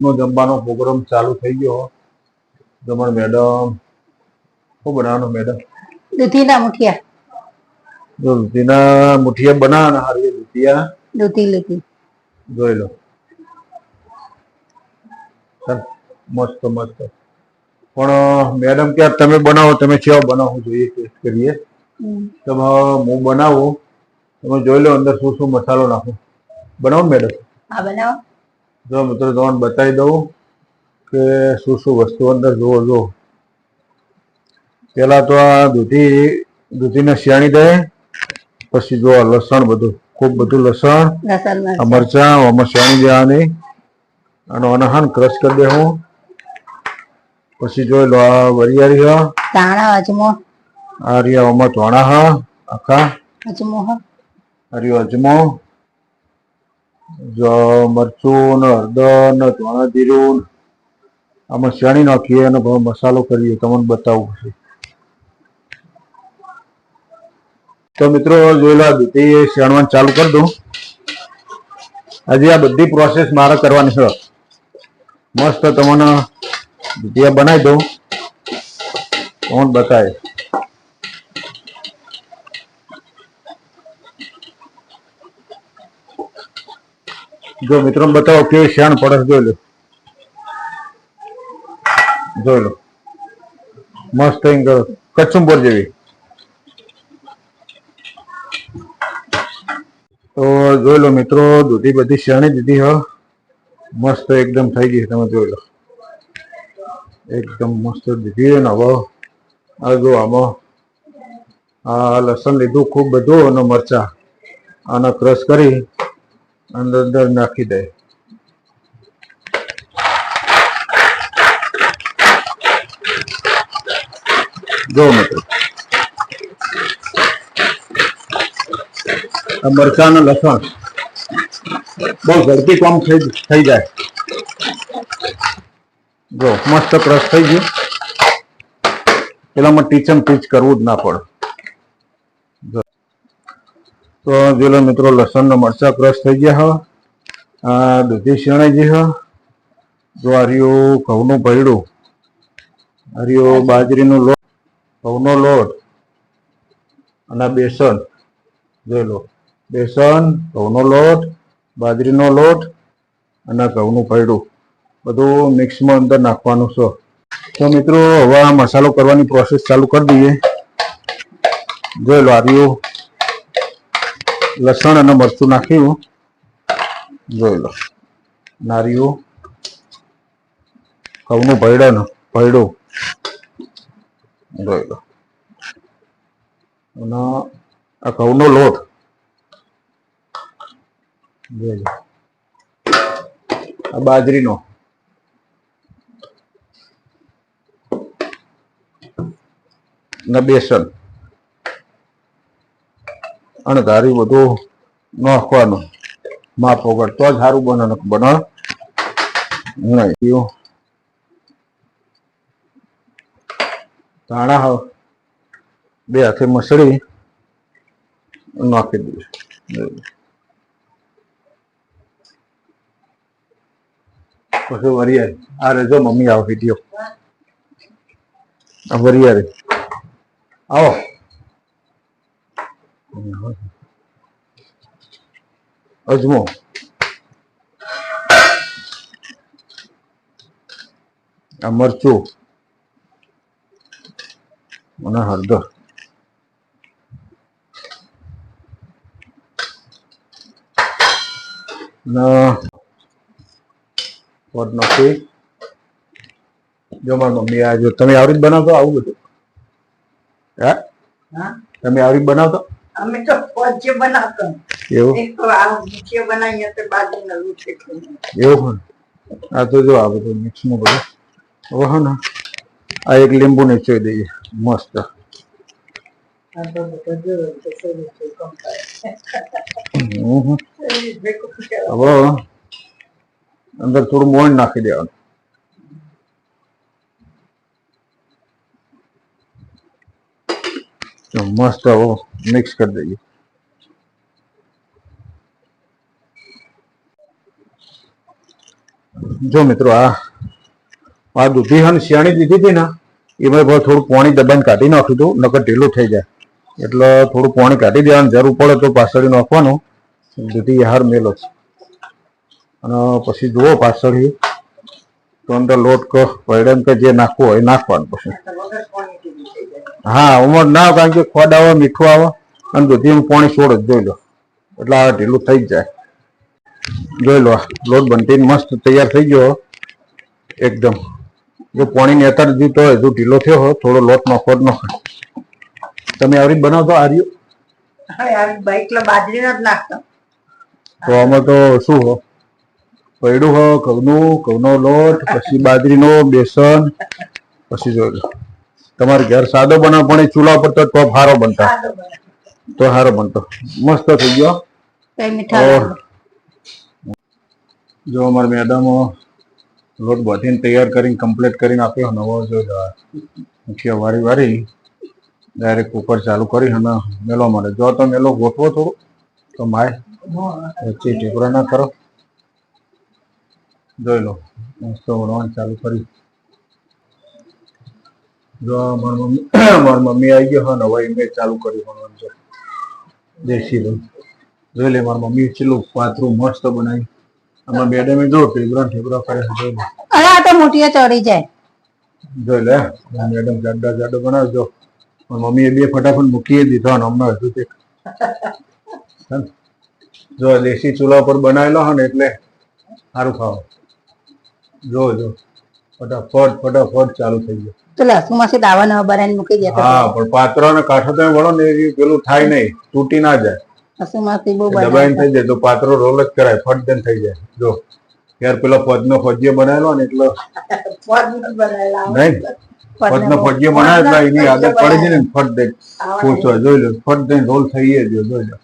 નો જમવાનો પ્રોગ્રામ ચાલુ થઈ ગયો. જમણ મેડમ. શું બનાવવાનું મેડમ? દૂધીના મુઠિયા. જો દૂધીના મુઠિયા બનાવવાના હારી દૂધિયા. દૂધી લીધી. જોઈ લો. મસ્ત મસ્ત. પણ મેડમ કે તમે બનાવો તમે કેવા બનાવવું જોઈએ ટેસ્ટ કરીએ? તમે હું બનાવું. તમે જોઈ લો અંદર શું શું મસાલો નાખું. બનાવો મેડમ? હા બનાવો. જો મિત્રો તમને બતાવી દઉં કે શું શું વસ્તુ અંદર જુઓ જો પેલા તો આ દૂધી દૂધીને શિયાળી દે પછી જો લસણ બધું ખૂબ બધું લસણ મરચાં આમાં શિયાળી દેવાની. અને અનહન હાન ક્રશ કરી દે હું પછી જો વરિયાળી હા ધાણા અજમો. આ રહ્યા આમાં ધોણા હા આખા. અજમો હા. અજમો. મરચું ને હળદર ને ધોણા જીરું આમાં શેણી નાખીએ અને મસાલો કરીએ. તમને બતાવું પછી. તો મિત્રો જોઈ લો શેણવાનું ચાલુ કરી દઉં. હજી આ બધી પ્રોસેસ મારે કરવાની છે. મસ્ત તમને દૂધિયા બનાવી દઉં. તમને બતાવે જો મિત્રો બતાવો કેવી શેણ પડે જોઈ લો. જોઈ લો. મસ્ત એમ કચુંબર જેવી. તો જોઈ લો મિત્રો, દૂધી બધી શેણી દીધી હ. મસ્ત એકદમ થઈ ગઈ તમે જોઈ લો. એકદમ મસ્ત દીધી ને હવે. આ જો આમાં આ લસણ લીધું, ખૂબ બધું અને મરચા. આને ક્રશ કરી અંદર અંદર નાખી દે જો મિત્રો આ મરચાં અને લસણ બહુ ઝડપી કામ થઈ જાય જો મસ્ત ક્રશ થઈ ગયું પેલામાં ટીચમ ટીચ કરવું જ ના પડે. તો જોઈ લો મિત્રો લસણનો મરચા ક્રશ થઈ ગયા હા. આ દૂધી શણાઈ ગઈ હા. જો ઘઉંનું ભરડું. આ રહ્યો બાજરીનો લોટ, ઘઉંનો લોટ અને બેસન. જોઈ લો. બેસન, ઘઉંનો લોટ, બાજરીનો લોટ અને ઘઉંનું ભરડું. બધું મિક્સમાં અંદર નાખવાનું છે. તો મિત્રો, હવે મસાલો કરવાની પ્રોસેસ ચાલુ કરી દઈએ. જોઈ લો આ રહ્યું. લસણ અને મરચું નાખ્યું. જોઈ લો. નારિયું. ઘઉંનું ભયડું ને ભયડું જોઈ લો. અને આ ઘઉંનો લોટ. જોઈ લો. આ બાજરીનો. ને બેસન. અને ધારી બધું નાખવાનું. માપ વગર તો જ સારું બને બને નહીં. ધાણા બે હાથે મસળી નાખી દઈશ પછી વરિયાળી. આ રેજો મમ્મી, આવો વીડિયો વરિયાળી. આવો. અજમો. આ મરચું. અને હળદર. નથી. જો મારી મમ્મી આ જો તમે આવી જ બનાવતો આવું બધું? હે? હા? તમે આવી જ બનાવતો? અમે તો પોજે બનાવતો. એવું? એક તો આ મુઠીઓ બનાવીએ તો બાજુ નવું છે એવું હોય આ તો જો આ બધું મિક્સમાં બધું. હવે હા ને આ એક લીંબુ નીચે દઈએ. મસ્ત. હવે અંદર થોડું મોણ નાખી દેવાનું. મસ્ત આવો મિક્સ કરી દઈએ જો મિત્રો આ આ દૂધી હન શિયાળી દીધી હતી ને એમાં ભાઈ થોડું પાણી દબાઈને કાઢી નાખ્યું હતું, નકર ઢીલું થઈ જાય. એટલે થોડું પાણી કાઢી દેવાનું જરૂર પડે તો પાછળ નાખવાનું. દૂધી હાર મેલો છે. અને પછી જુઓ પાછળ, તો અંદર લોટ કે પૈડમ કે જે નાખવું હોય નાખવાનું પછી વગર પાણી પીવું થઈ જાય હા ઉમર ના કારણ કે ખોડ આવે મીઠું આવે અને દૂધીમાં પાણી છોડ જ જોઈ લો એટલે આ ઢીલું થઈ જ જાય. જોઈ લો લોટ બનતી મસ્ત તૈયાર થઈ ગયો એકદમ. જો પાણી ને અત્યારે જીતો હોય હજુ ઢીલો થયો હોય થોડો લોટ નો ખોડ નો તમે આવી બનાવતો આ રહ્યું હવે આવી બાઈક બાજરીનો જ નાખતો. તો આમાં તો શું હો? પૈડું હો ઘઉંનું ઘઉંનો લોટ પછી બાજરીનો બેસન પછી જોઈ લો. તમારે ઘર સાદો બનાવ પણ ચૂલા પર તો ટોપ હારો બનતા. તો હારો બનતો. મસ્ત થઈ ગયો. જો અમારે મેડમ લોટ બધીને તૈયાર કરીને કમ્પ્લીટ કરીને આપ્યો. નવો જો મુખ્ય વારી વારી ડાયરેક્ટ કુકર ચાલુ કરી અને મેલો મારે જો તો મેલો ગોઠવો થોડું તો માય વચ્ચે ટેકરા ના કરો. જોઈ લો. મસ્ત વણવાનું ચાલુ કરી જો મારી મમ્મી મારી મમ્મી આવી ગયો હા નવા મેં ચાલુ કર્યું ભણવાનું જો દેશી રૂમ જોઈ લે મારી મમ્મી છેલ્લું બાથરૂમ મસ્ત બનાવી. આમાં મેડમે જો ટેબરા ટેબરા કરે જોઈ લે. અરે આ તો મોટીએ ચડી જાય જોઈ લે મેડમ જાડા જાડો બનાવજો. મારા મમ્મીએ બે ફટાફટ મૂકી દીધો અને હમણાં હજુ તે. જો દેશી ચૂલા પર બનાવેલો હોય ને એટલે સારું ખાવ જો જો ફટાફટ ફટાફટ ચાલુ થઈ ગયો. તો લસુણમાંથી દાવા નવા બનાવીને મૂકી દેતા હા પણ પાત્રો ને કાંઠો તમે વળો ને એ પેલું થાય નહીં તૂટી ના જાય. લસુણમાંથી બહુ દબાઈને થઈ જાય તો પાત્રો રોલ જ કરાય ફટ દેન થઈ જાય. જો યાર પેલો પદનો ફજ્યો બનાવેલો ને એટલે ફળનો બનાવેલા નહીં પદનો ફજ્યો બનાવે એટલે એની આદત પડી છે ને ફટ દે પૂછો જોઈ લો ફટ દે રોલ થઈ જાય જોઈ લો.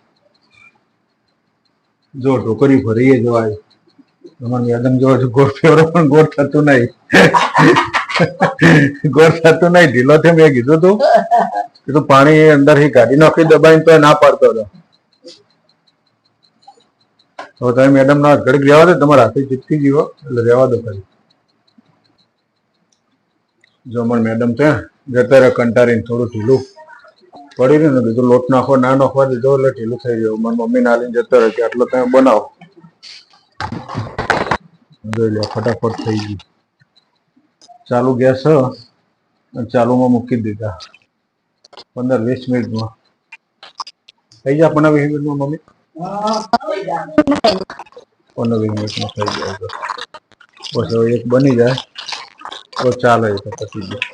જો ઢોકરી ફરીએ જો આ તમારે યાદમ જોવો છો, ગોળ ફેવરો પણ ગોળ થતું નહીં. ગોળ થતું નહીં, ઢીલો થયો, મેં કીધું તું. કીધું પાણી અંદરથી કાઢી નાખી, દબાઈને તો ના પાડતો હતો. તો તમે મેડમ ના ઘડીક રહેવા દો, તમારા હાથે ચીપકી જીવો એટલે રહેવા દો ખાલી. જો અમારે મેડમ ત્યાં જતા રહ્યા, કંટાળીને થોડું ઢીલું પડી રહ્યું ને, કીધું, લોટ નાખો, ના નાખવા દીધો, એટલે ઢીલું થઈ ગયું. મારી મમ્મી નાલીને જતો રહ્યો કે આટલો તમે બનાવો. જોઈ લો, ફટાફટ થઈ ગયું. ચાલુ ગેસ ચાલુમાં મૂકી દીધા. પંદર, વીસ મિનિટમાં. થઈ જાય પંદર, વીસ મિનિટમાં, મમ્મી? પંદર, વીસ મિનિટમાં થઈ જાય બસ. હવે એક બની જાય. તો ચાલે તો પછી જાય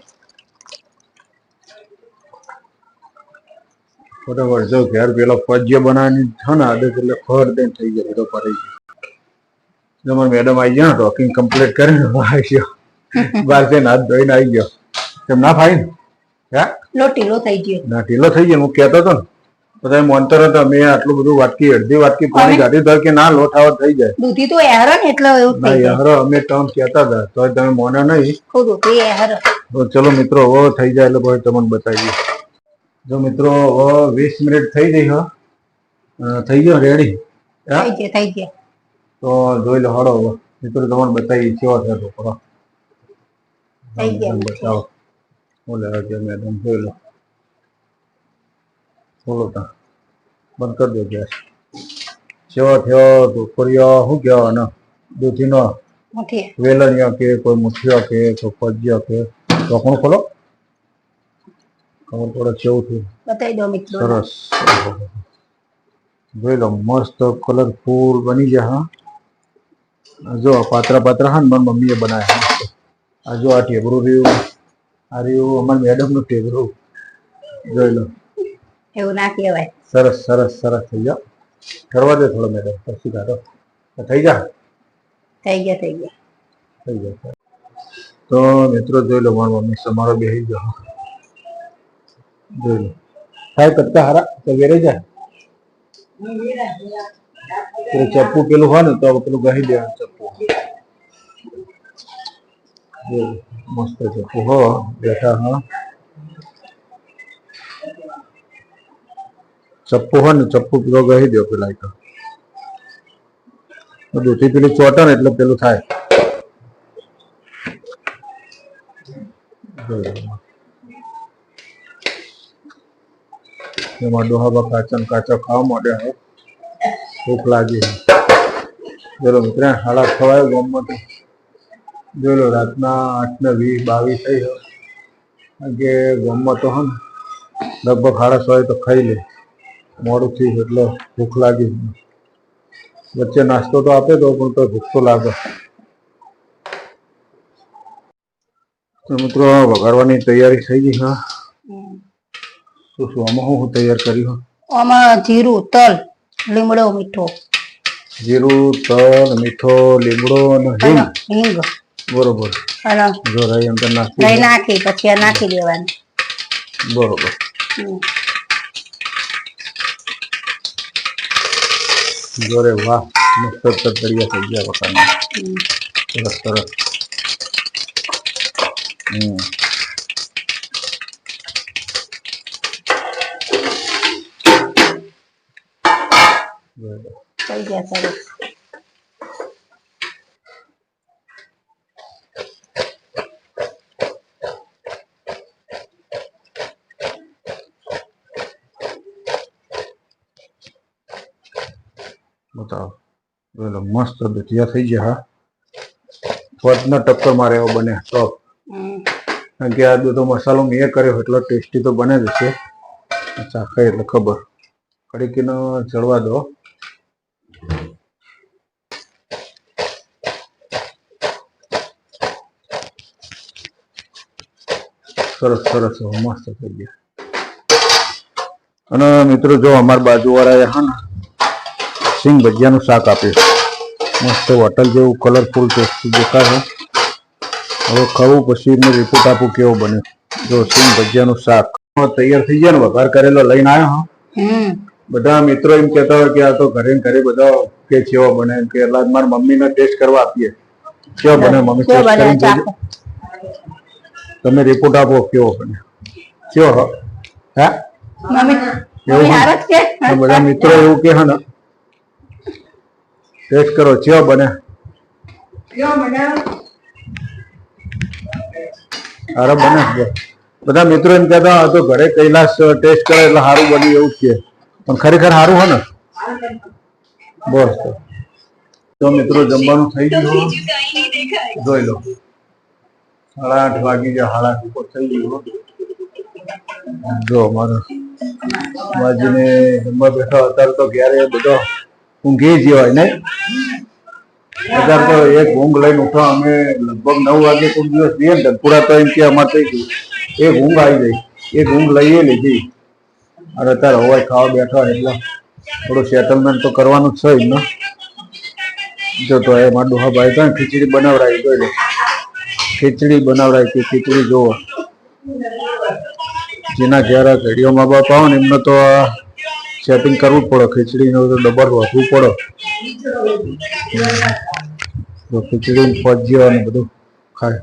ફટાફટ જો ઘેર પેલો ફજ્ય બનાવવાની છે ને આદત એટલે ફર દઈને થઈ જાય તો પડી ગયો. જો મેડમ આવી ગયા ટોકિંગ કમ્પ્લીટ કરીને આવી ગયો. બહાર જઈને હાથ ધોઈને આવી ગયો. એમ ના ફાઈ હે? ઢીલો થઈ ગયો. ના ઢીલો થઈ ગયો. હું કહેતો હતો ને તમે મોનતર હતા મેં આટલું બધું વાટકી અડધી વાટકી પાણી કાઢી તો કે ના લોટ આવટ થઈ જાય. દૂધી તો એહરો ને એટલે એવું ના થઈ અમે ટર્મ કહેતા હતા. તો તમે મોને નહીં. એહરો. તો ચલો મિત્રો હવે થઈ જાય એટલે પછી તમને બતાવીએ. જો મિત્રો હવે વીસ મિનિટ થઈ ગઈ હા. થઈ ગયો રેડી? થઈ ગયા થઈ ગયા. તો જોઈ લો હળો મિત્રો તમને બતાવી કેવો છે ઢોકળો બતાવો. બોલે હજી મેડમ જોઈ લો. બોલો તા. બંધ કરી દો ગેસ. કેવો થયો ઢોકળીઓ શું કહેવાય ને દૂધીનો? મોટી વેલણીઓ કે કોઈ મુઠિયા કે કોઈ પજ્યો કે? ઢોકણું ખોલો? ખબર પડે કેવું થયું બતાવી દો મિત્રો. સરસ. જોઈ લો મસ્ત કલરફુલ બની ગયા હા. જો પાત્રા પાત્રા હા ને મારી મમ્મીએ બનાવ્યા આ જો આ ટેબરું રહ્યું. આ રહ્યું અમારી મેડમનું ટેબરું જોઈ લો. એવું ના કહેવાય. સરસ સરસ સરસ થઈ જાઓ કરવા દે થોડો મેડમ પછી કાઢો. તો થઈ જા થઈ ગયા થઈ ગયા. થઈ ગયા તો મિત્રો જોઈ લો મારી મમ્મી સમારો બેસી જાઓ જોઈ લો. થાય કરતા હારા? તો વેરે જાય પેલું ચપ્પુ પેલું હોય ને તો પેલું ગહી દેવાનું ચપ્પુ. મસ્ત ચપ્પુ, હો, બેઠા, હા. ચપ્પુ હોય ને, ચપ્પુ પેલો ગહી દો પેલા એક. દૂધી પેલી ચોટે ને એટલે પેલું થાય. એમાં ડોહાબા કાચા કાચા ખાવા માટે ભૂખ લાગી. ચલો મિત્ર હાડા ખવાય ગામમાં તો જોઈ લો રાતના આઠ ને વીસ બાવીસ થઈ ગયો. કારણ કે ગામમાં તો હે લગભગ હાડા સો તો ખાઈ લે. મોડું થયું એટલે ભૂખ લાગી. વચ્ચે નાસ્તો તો આપે તો પણ તો ભૂખ તો લાગે. તો મિત્રો વઘારવાની તૈયારી થઈ ગઈ હા? શું શું આમાં હું તૈયાર કર્યું આમાં જીરું તલ. લીમડો મીઠો. જીરું તલ મીઠો લીમડો અને હિંગ. હિંગ. બરોબર. અને જો રહી અંદર નાખી રહી નાખી પછી આ નાખી દેવાનું. બરોબર. જોરે વાહ મસ્ત તરતરિયા થઈ ગયા વખાણના સરસ સરસ. હમ. થઈ ગયા સરસ. બતાવો. બોલો મસ્ત ભજીયા થઈ ગયા હા. ફર્જના ટક્કર મારે એવો બને. તો. કારણ કે આ બધો મસાલો મેં કર્યો એટલો ટેસ્ટી તો બને જ છે. ચાખાય એટલે ખબર. કડીકીનો ચડવા દો. સરસ સરસ મસ્ત થઈ ગયા. અને મિત્રો જો અમારા બાજુવાળાએ હા ને સિંગ ભજીયાનું શાક આપ્યું. મસ્ત હોટલ જેવું કલરફુલ ટેસ્ટી દેખાય હવે ખાવું પછી મેં રિપોર્ટ આપું કેવો બન્યો. જો સિંગ ભજીયાનું શાક. તૈયાર થઈ ગયા ને વઘાર કરેલો લઈને આવ્યો હા. બધા મિત્રો એમ કહેતા હોય કે આ તો ઘરે ઘરે બધા કે કેવો બને કે મારા મમ્મી મમ્મીને ટેસ્ટ કરવા આપીએ. કેવો બને મમ્મી ટેસ્ટ કરીને. તમે રિપોર્ટ આપો કેવો બને કેવો હા? એવું બધા મિત્રો એવું કે ને ટેસ્ટ કરો કેવો બને. સારો બને. બધા મિત્રો એમ કહેતા હતો તો ઘરે કૈલાસ ટેસ્ટ કરે એટલે સારું બન્યું એવું કે પણ ખરેખર સારું હે ને? બસ તો. તો મિત્રો જમવાનું થઈ ગયું. જોઈ લો. સાડા આઠ વાગી ગયા આઠ ઉપર થઈ ગયું જો અમારો બાજીને જમવા બેઠો અત્યારે તો ક્યારે બધો ઊંઘી જ હોય ને અત્યારે તો એક ઊંઘ લઈને ઉઠો, અમે લગભગ નવ વાગે કોઈ દિવસ જઈએ ને પૂરા તો એમ કે અમારે થઈ ગયું એક ઊંઘ આવી ગઈ. એક ઊંઘ લઈએ લીધી. અને અત્યારે હવાય ખાવા બેઠા એટલે થોડું સેટલમેન્ટ તો કરવાનું જ છે જ, ને? જો તો એ માં હા ભાઈ તો ખીચડી બનાવડાવી, જોઈ લે. ખીચડી બનાવડાય કે ખીચડી જોવો જેના આ ઘડીઓ મા બાપ આવે ને એમને તો આ સેટિંગ કરવું પડે. ખીચડીનું તો ડબલ વધવું પડે. તો ખીચડી ફોજીઓ ને બધું ખાય.